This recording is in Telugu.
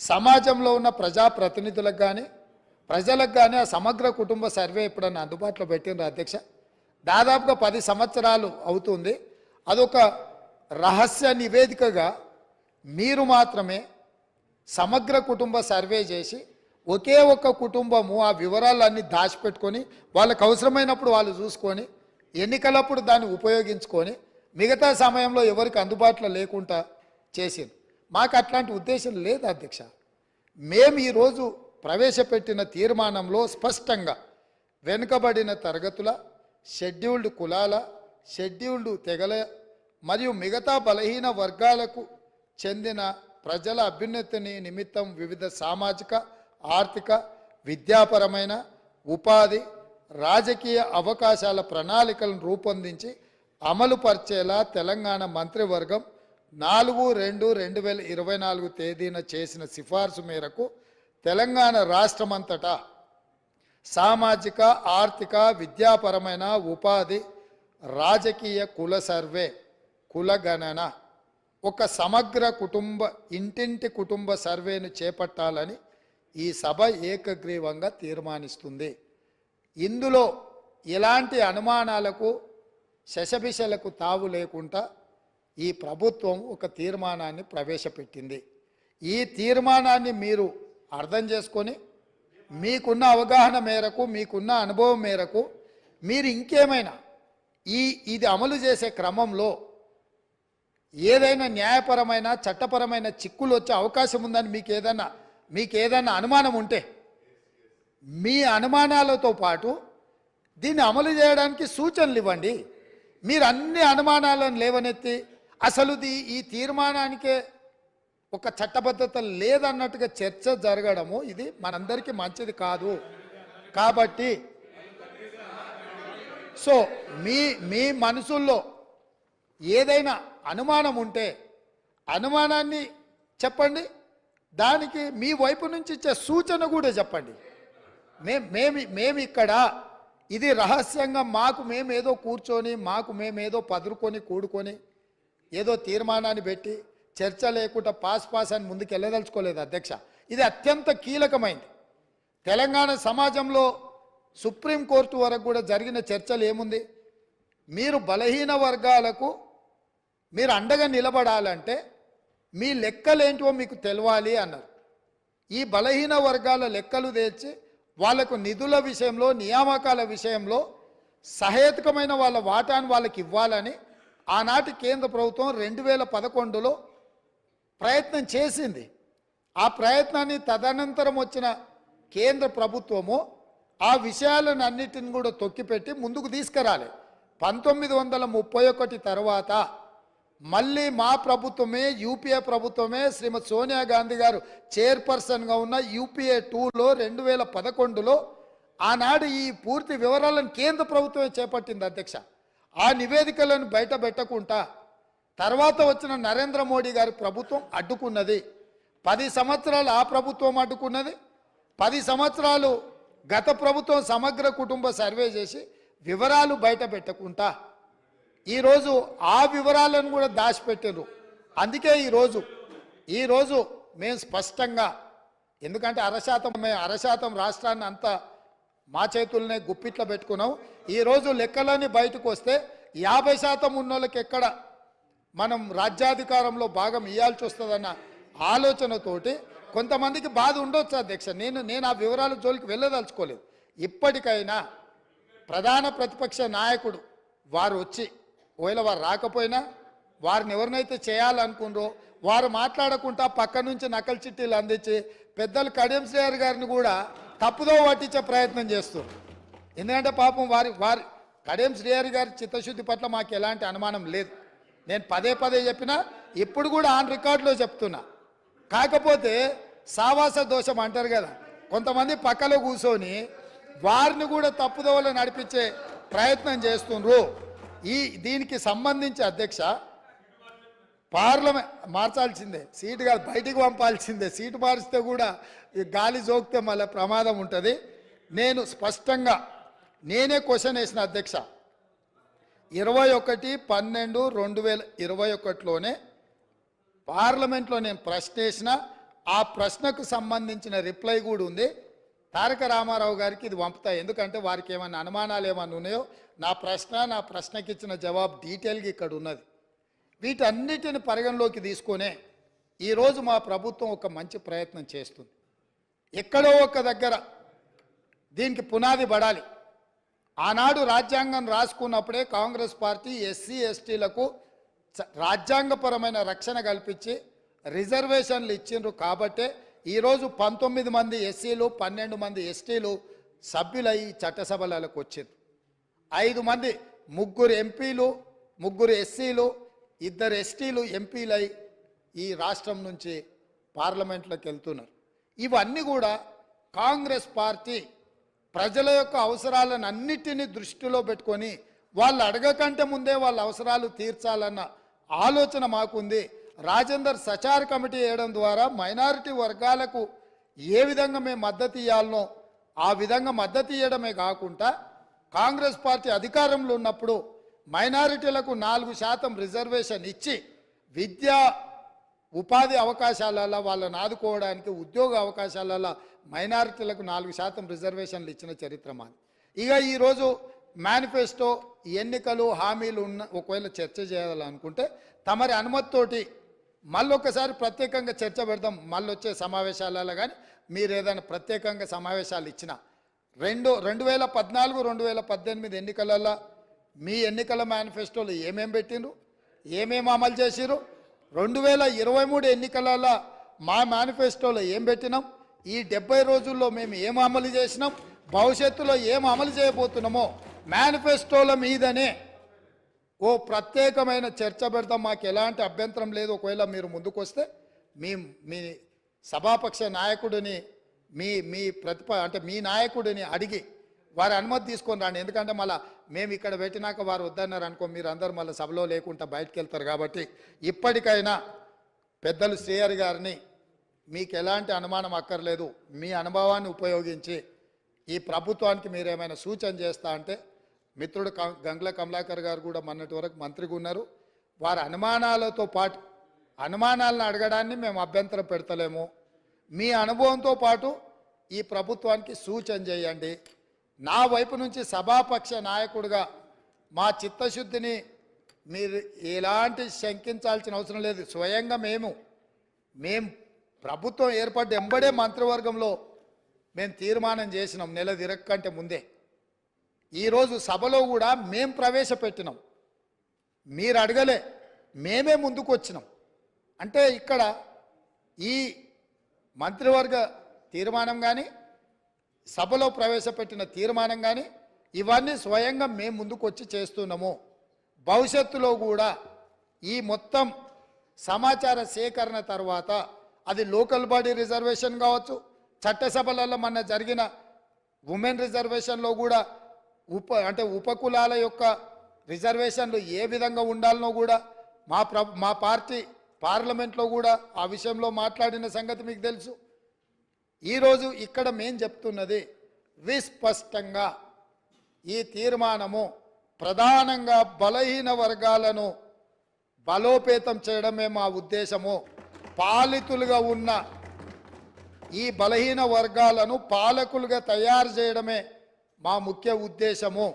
సమాజంలో ఉన్న ప్రజాప్రతినిధులకు కానీ ప్రజలకు కానీ ఆ సమగ్ర కుటుంబ సర్వే ఎప్పుడన్నా అందుబాటులో పెట్టిండ్రు అధ్యక్ష? దాదాపుగా పది సంవత్సరాలు అవుతుంది. అదొక రహస్య నివేదికగా మీరు మాత్రమే సమగ్ర కుటుంబ సర్వే చేసి ఒకే ఒక్క కుటుంబము ఆ వివరాలన్నీ దాచిపెట్టుకొని వాళ్ళకు అవసరమైనప్పుడు వాళ్ళు చూసుకొని ఎన్నికలప్పుడు దాన్ని ఉపయోగించుకొని మిగతా సమయంలో ఎవరికి అందుబాటులో లేకుండా చేసింది మాకు అట్లాంటి ఉద్దేశం లేదు అధ్యక్ష. మేము ఈరోజు ప్రవేశపెట్టిన తీర్మానంలో స్పష్టంగా వెనుకబడిన తరగతుల షెడ్యూల్డ్ కులాల షెడ్యూల్డ్ తెగల మరియు మిగతా బలహీన వర్గాలకు చెందిన ప్రజల అభ్యున్నతిని నిమిత్తం వివిధ సామాజిక ఆర్థిక విద్యాపరమైన ఉపాధి రాజకీయ అవకాశాల ప్రణాళికలను రూపొందించి అమలు పరిచేలా తెలంగాణ మంత్రివర్గం నాలుగు రెండు రెండు వేల ఇరవై నాలుగు తేదీన చేసిన సిఫార్సు మేరకు తెలంగాణ రాష్ట్రమంతటా సామాజిక ఆర్థిక విద్యాపరమైన ఉపాధి రాజకీయ కుల సర్వే కులగణన ఒక సమగ్ర కుటుంబ ఇంటింటి కుటుంబ సర్వేను చేపట్టాలని ఈ సభ ఏకగ్రీవంగా తీర్మానిస్తుంది. ఇందులో ఎలాంటి అనుమానాలకు శశభిషలకు తావు లేకుండా ఈ ప్రభుత్వం ఒక తీర్మానాన్ని ప్రవేశపెట్టింది. ఈ తీర్మానాన్ని మీరు అర్థం చేసుకొని మీకున్న అవగాహన మేరకు మీకున్న అనుభవం మేరకు మీరు ఇంకేమైనా ఈ ఇది అమలు చేసే క్రమంలో ఏదైనా న్యాయపరమైన చట్టపరమైన చిక్కులు వచ్చే అవకాశం ఉందని మీకు ఏదైనా మీకు ఏదైనా అనుమానం ఉంటే మీ అనుమానాలతో పాటు దీన్ని అమలు చేయడానికి సూచనలు ఇవ్వండి. మీరు అన్ని అనుమానాలను లేవనెత్తి అసలుది ఈ తీర్మానానికే ఒక చట్టబద్ధత లేదన్నట్టుగా చర్చ జరగడము ఇది మనందరికీ మంచిది కాదు. కాబట్టి సో మీ మీ మనసుల్లో ఏదైనా అనుమానం ఉంటే అనుమానాన్ని చెప్పండి. దానికి మీ వైపు నుంచి ఇచ్చే సూచన కూడా చెప్పండి. మే మేము మేము ఇక్కడ ఇది రహస్యంగా మాకు మేమేదో కూర్చొని మాకు మేమేదో పదురుకొని కూడుకొని ఏదో తీర్మానాన్ని పెట్టి చర్చ లేకుండా పాస్ పాస్ అని ముందుకు వెళ్ళదలుచుకోలేదు అధ్యక్ష. ఇది అత్యంత కీలకమైంది. తెలంగాణ సమాజంలో సుప్రీంకోర్టు వరకు కూడా జరిగిన చర్చలు ఏముంది? మీరు బలహీన వర్గాలకు మీరు అండగా నిలబడాలంటే మీ లెక్కలేంటివో మీకు తెలవాలి అన్నారు. ఈ బలహీన వర్గాల లెక్కలు తెచ్చి వాళ్ళకు నిధుల విషయంలో నియామకాల విషయంలో సహేతుకమైన వాళ్ళ వాటాను వాళ్ళకి ఇవ్వాలని ఆనాటి కేంద్ర ప్రభుత్వం రెండు వేల పదకొండులో ప్రయత్నం చేసింది. ఆ ప్రయత్నాన్ని తదనంతరం వచ్చిన కేంద్ర ప్రభుత్వము ఆ విషయాలను అన్నిటిని కూడా తొక్కిపెట్టి ముందుకు తీసుకురాలి. పంతొమ్మిది వందల ముప్పై ఒకటి తర్వాత మళ్ళీ మా ప్రభుత్వమే యూపీఏ ప్రభుత్వమే శ్రీమతి సోనియా గాంధీ గారు చైర్పర్సన్గా ఉన్న యూపీఏ టూలో రెండు వేల పదకొండులో ఆనాడు ఈ పూర్తి వివరాలను కేంద్ర ప్రభుత్వమే చేపట్టింది అధ్యక్ష. ఆ నివేదికలను బయట పెట్టకుండా తర్వాత వచ్చిన నరేంద్ర మోడీ గారి ప్రభుత్వం అడ్డుకున్నది. పది సంవత్సరాలు ఆ ప్రభుత్వం అడ్డుకున్నది. పది సంవత్సరాలు గత ప్రభుత్వం సమగ్ర కుటుంబ సర్వే చేసి వివరాలు బయట పెట్టకుండా ఈరోజు ఆ వివరాలను కూడా దాచిపెట్టారు అందుకే ఈరోజు ఈరోజు మేము స్పష్టంగా ఎందుకంటే అరశాతం మేము అరశాతం రాష్ట్రాన్ని అంతా మా చేతుల్నే గుప్పిట్లో పెట్టుకున్నాం. ఈరోజు లెక్కలన్నీ బయటకు వస్తే యాభై శాతం ఉన్నోళ్ళకి ఎక్కడ మనం రాజ్యాధికారంలో భాగం ఇవ్వాల్సి వస్తుందన్న ఆలోచనతోటి కొంతమందికి బాధ ఉండొచ్చు అధ్యక్ష. నేను నేను ఆ వివరాల జోలికి వెళ్ళదలుచుకోలేదు. ఇప్పటికైనా ప్రధాన ప్రతిపక్ష నాయకుడు వారు వచ్చి ఒకవేళ వారు రాకపోయినా వారిని ఎవరినైతే చేయాలనుకున్నారో వారు మాట్లాడకుండా పక్క నుంచి నకలు చిట్టీలు అందించి పెద్దలు కడియం శ్రేయర్ గారిని కూడా తప్పుదో పట్టించే ప్రయత్నం చేస్తారు ఎందుకంటే పాపం వారి వారి కడేం శ్రీహరి గారి చిత్తశుద్ధి పట్ల మాకు ఎలాంటి అనుమానం లేదు. నేను పదే పదే చెప్పినా ఇప్పుడు కూడా ఆన్ రికార్డులో చెప్తున్నా. కాకపోతే సావాస దోషం అంటారు కదా కొంతమంది పక్కలో కూర్చొని వారిని కూడా తప్పుదోవలో నడిపించే ప్రయత్నం చేస్తుండ్రు. ఈ దీనికి సంబంధించి అధ్యక్ష పార్లమెంట్ మార్చాల్సిందే. సీటు కాదు బయటికి పంపాల్సిందే. సీటు మారిస్తే కూడా గాలి జోకితే మళ్ళీ ప్రమాదం ఉంటుంది. నేను స్పష్టంగా నేనే క్వశ్చన్ వేసిన అధ్యక్ష. ఇరవై ఒకటి పన్నెండు రెండు వేల ఇరవై ఒకటిలోనే పార్లమెంట్లో నేను ప్రశ్న వేసిన. ఆ ప్రశ్నకు సంబంధించిన రిప్లై కూడా ఉంది. తారక రామారావు గారికి ఇది పంపుతాయి ఎందుకంటే వారికి ఏమైనా అనుమానాలు ఏమైనా ఉన్నాయో నా ప్రశ్న నా ప్రశ్నకి ఇచ్చిన జవాబు డీటెయిల్గా ఇక్కడ ఉన్నది. వీటన్నిటిని పరిగణలోకి తీసుకొనే ఈరోజు మా ప్రభుత్వం ఒక మంచి ప్రయత్నం చేస్తుంది. ఎక్కడో ఒక దగ్గర దీనికి పునాది పడాలి. ఆనాడు రాజ్యాంగం రాసుకున్నప్పుడే కాంగ్రెస్ పార్టీ ఎస్సీ ఎస్టీలకు రాజ్యాంగపరమైన రక్షణ కల్పించి రిజర్వేషన్లు ఇచ్చిండ్రు కాబట్టే ఈరోజు పంతొమ్మిది మంది ఎస్సీలు పన్నెండు మంది ఎస్టీలు సభ్యులై చట్టసభలకు వచ్చింది ఐదు మంది ముగ్గురు ఎంపీలు ముగ్గురు ఎస్సీలు ఇద్దరు ఎస్టీలు ఎంపీలై ఈ రాష్ట్రం నుంచి పార్లమెంట్లోకి వెళ్తున్నారు. ఇవన్నీ కూడా కాంగ్రెస్ పార్టీ ప్రజల యొక్క అవసరాలను అన్నిటినీ దృష్టిలో పెట్టుకొని వాళ్ళు అడగకంటే ముందే వాళ్ళ అవసరాలు తీర్చాలన్న ఆలోచన మాకుంది. రాజేందర్ సచార్ కమిటీ వేయడం ద్వారా మైనారిటీ వర్గాలకు ఏ విధంగా మేము మద్దతు ఇవ్వాలనో ఆ విధంగా మద్దతు ఇవ్వడమే కాకుండా కాంగ్రెస్ పార్టీ అధికారంలో ఉన్నప్పుడు మైనారిటీలకు నాలుగు శాతం రిజర్వేషన్ ఇచ్చి విద్యా ఉపాధి అవకాశాలలో వాళ్ళని ఆదుకోవడానికి ఉద్యోగ అవకాశాలలో మైనారిటీలకు నాలుగు శాతం రిజర్వేషన్లు ఇచ్చిన చరిత్ర మాది. ఇక ఈరోజు మేనిఫెస్టో ఎన్నికలు హామీలు ఉన్న ఒకవేళ చర్చ చేయాలనుకుంటే తమరి అనుమతితోటి మళ్ళొకసారి ప్రత్యేకంగా చర్చ పెడదాం మళ్ళీ వచ్చే సమావేశాలలో కానీ మీరు ఏదైనా ప్రత్యేకంగా సమావేశాలు ఇచ్చినా. రెండు రెండు వేల పద్నాలుగు రెండు వేల పద్దెనిమిది ఎన్నికలలో మీ ఎన్నికల మేనిఫెస్టోలో ఏమేం పెట్టిండ్రు? ఏమేమి అమలు చేసిరు రెండు వేల ఇరవై మూడు ఎన్నికలలో మా మేనిఫెస్టోలో ఏం పెట్టినాం? ఈ డెబ్బై రోజుల్లో మేము ఏం అమలు చేసినాం? భవిష్యత్తులో ఏం అమలు చేయబోతున్నామో మేనిఫెస్టోల మీదనే ఓ ప్రత్యేకమైన చర్చ పెడతాం. మాకు ఎలాంటి అభ్యంతరం లేదు. ఒకవేళ మీరు ముందుకొస్తే మీ మీ సభాపక్ష నాయకుడిని మీ మీ ప్రతిప అంటే మీ నాయకుడిని అడిగి వారి అనుమతి తీసుకొని రాండి. ఎందుకంటే మళ్ళీ మేము ఇక్కడ పెట్టినాక వారు వద్దన్నారు అనుకో మీరు అందరు మళ్ళీ సభలో లేకుండా బయటకు వెళ్తారు కాబట్టి ఇప్పటికైనా పెద్దలు శ్రేయర్ గారిని మీకు ఎలాంటి అనుమానం అక్కర్లేదు మీ అనుభవాన్ని ఉపయోగించి ఈ ప్రభుత్వానికి మీరు ఏమైనా సూచన చేస్తా అంటే మిత్రుడు గంగ్ల కమలాకర్ గారు కూడా మొన్నటి వరకు మంత్రిగా ఉన్నారు. వారి అనుమానాలతో పాటు అనుమానాలను అడగడాన్ని మేము అభ్యంతరం పెడతలేము. మీ అనుభవంతో పాటు ఈ ప్రభుత్వానికి సూచన చేయండి. నా వైపు నుంచి సభాపక్ష నాయకుడిగా మా చిత్తశుద్ధిని మీరు ఎలాంటి శంకించాల్సిన అవసరం లేదు. స్వయంగా మేము మేము ప్రభుత్వం ఏర్పడ్డ ఎంబడే మంత్రివర్గంలో మేము తీర్మానం చేసినాం నెల తిరగకంటే ముందే. ఈరోజు సభలో కూడా మేం ప్రవేశపెట్టినాం. మీరు అడగలే మేమే ముందుకు వచ్చినాం. అంటే ఇక్కడ ఈ మంత్రివర్గ తీర్మానం కానీ సభలో ప్రవేశపెట్టిన తీర్మానం కానీ ఇవన్నీ స్వయంగా మేము ముందుకు వచ్చి చేస్తున్నాము. భవిష్యత్తులో కూడా ఈ మొత్తం సమాచార సేకరణ తర్వాత అది లోకల్ బాడీ రిజర్వేషన్ కావచ్చు చట్టసభలలో మన జరిగిన ఉమెన్ రిజర్వేషన్లో కూడా ఉప అంటే ఉపకులాల యొక్క రిజర్వేషన్లు ఏ విధంగా ఉండాలనో కూడా మా ప్ర మా పార్టీ పార్లమెంట్లో కూడా ఆ విషయంలో మాట్లాడిన సంగతి మీకు తెలుసు. ఈరోజు ఇక్కడ మేం చెప్తున్నది విస్పష్టంగా ఈ తీర్మానము ప్రధానంగా బలహీన వర్గాలను బలోపేతం చేయడమే మా ఉద్దేశము. పాలితులుగా ఉన్న ఈ బలహీన వర్గాలను పాలకులుగా తయారు చేయడమే మా ముఖ్య ఉద్దేశము.